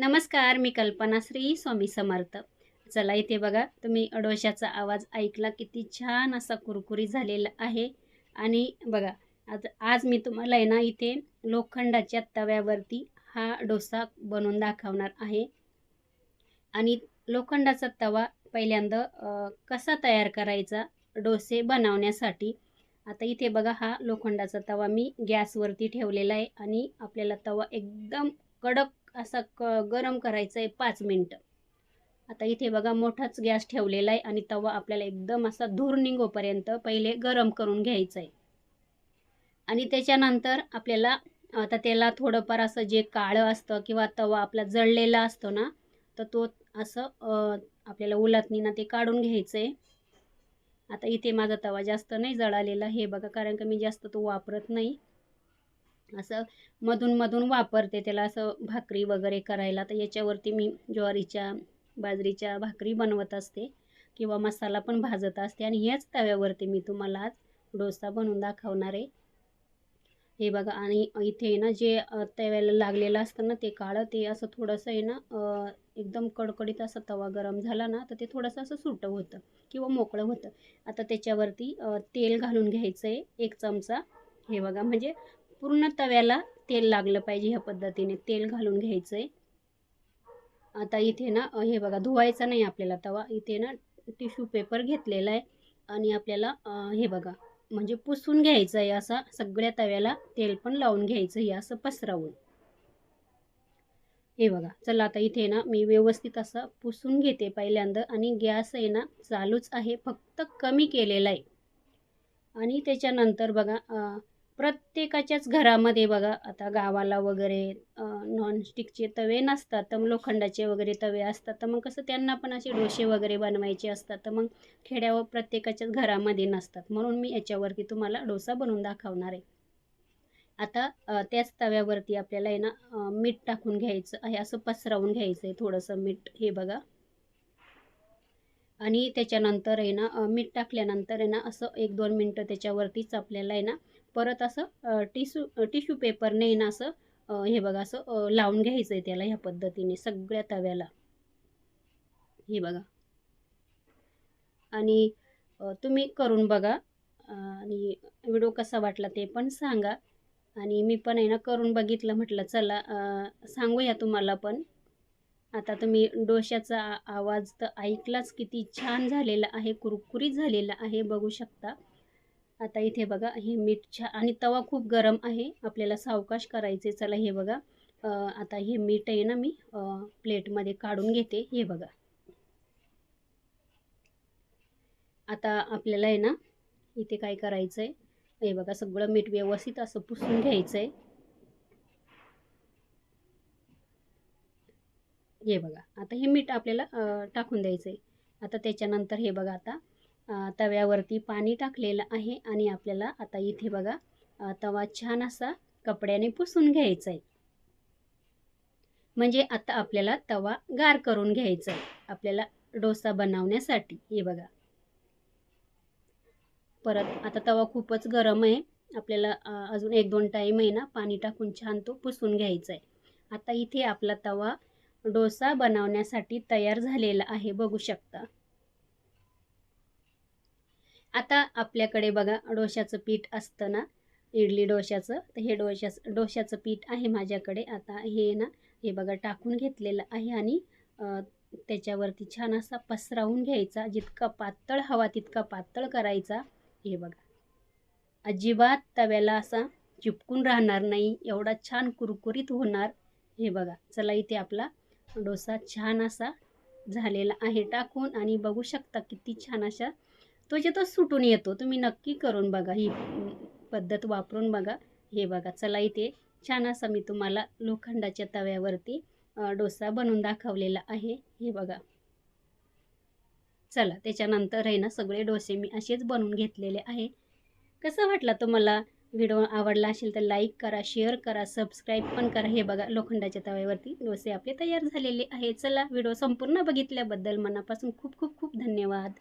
नमस्कार मी कल्पना श्री स्वामी समर्थ. चला इथे बघा तुम्ही अडोशाचा आवाज ऐकला किती छान असा कुरकुरी झालेला आहे. आणि बघा आज आज मी तुम्हाला आहे ना इथे लोखंडाच्या तव्यावरती हा डोसा बनवून दाखवणार आहे. आणि लोखंडाचा तवा पहिल्यांदा कसा तयार करायचा? डोसे बनवण्यासाठी. आता इथे बघा हा लोखंडाचा तवा मी गॅसवरती ठेवलेला आहे. आणि आपल्याला तवा एकदम कडक असा क गरम करायचा आहे पाच मिनटं. आता इथे बघा मोठाच गॅस ठेवलेला आहे आणि तवा आपल्याला एकदम असा धूर निघोपर्यंत पहिले गरम करून घ्यायचा आहे आणि त्याच्यानंतर आपल्याला आता त्याला थोडंफार असं जे काळं असतं किंवा तवा आपला जळलेला असतो ना तर तो असं आपल्याला आपल्याला उलटणीनं ते काढून घ्यायचं आहे आता इथे माझा तवा जास्त नाही जळालेला हे बघा कारण का मी जास्त तो वापरत नाही. असं मधून मधून वापरते त्याला असं भाकरी वगैरे करायला. तर याच्यावरती मी ज्वारीच्या बाजरीच्या भाकरी बनवत असते किंवा मसाला पण भाजत असते. आणि याच तव्यावरती मी तुम्हाला आज डोसा बनवून दाखवणार आहे. हे बघा आणि इथे आहे ना जे तव्याला लागलेलं असतं ना ते काळं ते असं थोडंसं आहे ना एकदम कडकडीत असा तवा गरम झाला ना तर ते थोडंसं असं सुटं होतं किंवा मोकळं होतं. आता त्याच्यावरती तेल घालून घ्यायचं आहे एक चमचा. हे बघा म्हणजे पूर्ण तव्याला तेल लागलं पाहिजे ह्या पद्धतीने. तेल घालून घ्यायचं आहे आता इथे ना हे बघा धुवायचा नाही आपल्याला तवा. इथे ना टिश्यू पेपर घेतलेला आहे. आणि आपल्याला हे बघा म्हणजे पुसून घ्यायचं आहे असा सगळ्या तव्याला तेल पण लावून घ्यायचं आहे असं पसरवून. हे बघा चला आता इथे ना मी व्यवस्थित असं पुसून घेते पहिल्यांदा. आणि गॅस आहे ना चालूच आहे फक्त कमी केलेला आहे. आणि त्याच्यानंतर बघा प्रत्येकाच्याच घरामध्ये बघा आता गावाला वगैरे नॉनस्टिकचे तवे नसतात तर लोखंडाचे वगैरे तवे असतात तर मग कसं त्यांना पण असे डोसे वगैरे बनवायचे असतात तर मग खेड्यावर प्रत्येकाच्याच घरामध्ये नसतात. म्हणून मी याच्यावरती तुम्हाला डोसा बनवून दाखवणार आहे. आता त्याच तव्यावरती आपल्याला आहे ना मीठ टाकून घ्यायचं आहे असं पसरवून घ्यायचं आहे थोडंसं मीठ हे बघा. आणि त्याच्यानंतर आहे ना मीठ टाकल्यानंतर आहे ना असं एक दोन मिनटं त्याच्यावरतीच आपल्याला आहे ना परत असं टिशू टिश्यू पेपरने ना असं हे बघा असं लावून घ्यायचं आहे त्याला ह्या पद्धतीने सगळ्या तव्याला. हे बघा. आणि तुम्ही करून बघा. आणि व्हिडिओ कसा वाटला ते पण सांगा. आणि मी पण आहे ना करून बघितलं म्हटलं चला सांगूया तुम्हाला पण. आता तुम्ही डोश्याचा आ- आवाज तर ऐकलाच किती छान झालेला आहे कुरकुरीत झालेला आहे बघू शकता. आता इथे बघा हे मीठ छा आणि तवा खूप गरम आहे. आपल्याला सावकाश करायचे चला हे बघा. आता हे मीठ आहे ना मी प्लेटमध्ये काढून घेते. हे बघा. आता आपल्याला आहे ना इथे काय करायचं आहे हे बघा सगळं मीठ व्यवस्थित असं पुसून घ्यायचं आहे हे बघा. आता हे मीठ आपल्याला टाकून द्यायचं आहे आता त्याच्यानंतर हे बघा आता तव्यावरती पाणी टाकलेलं आहे आणि आपल्याला आता इथे बघा तवा छान असा कपड्याने पुसून घ्यायचा आहे म्हणजे आता आपल्याला तवा गार करून घ्यायचा आहे आपल्याला डोसा बनवण्यासाठी. हे बघा. परत आता तवा खूपच गरम आहे. आपल्याला अजून एक दोन टाईम आहे ना पाणी टाकून छान तो पुसून घ्यायचा आहे आता इथे आपला तवा डोसा बनवण्यासाठी तयार झालेला आहे बघू शकता. आता आपल्याकडे बघा डोशाचं पीठ असतं ना इडली डोशाचं तर हे डोशाचं डोशाचं पीठ आहे माझ्याकडे. आता हे ना हे बघा टाकून घेतलेलं आहे आणि त्याच्यावरती छान असा पसरावून घ्यायचा जितका पातळ हवा तितका पातळ करायचा. हे बघा. अजिबात तव्याला असा चिपकून राहणार नाही एवढा छान कुरकुरीत होणार. हे बघा चला इथे आपला डोसा छान असा झालेला आहे टाकून. आणि बघू शकता किती छान अशा तो जे तो सुटून येतो. तुम्ही नक्की करून बघा. ही पद्धत वापरून बघा. हे बघा. चला इथे छान असा मी तुम्हाला लोखंडाच्या तव्यावरती डोसा बनवून दाखवलेला आहे. हे बघा. चला त्याच्यानंतर आहे ना सगळे डोसे मी असेच बनवून घेतलेले आहे. कसं वाटला तुम्हाला व्हिडिओ? आवडला असेल तर लाईक करा शेअर करा सबस्क्राईब पण करा. हे बघा लोखंडाच्या तव्यावरती डोसे आपले तयार झालेले आहे चला व्हिडिओ संपूर्ण बघितल्याबद्दल मनापासून खूप खूप खूप धन्यवाद.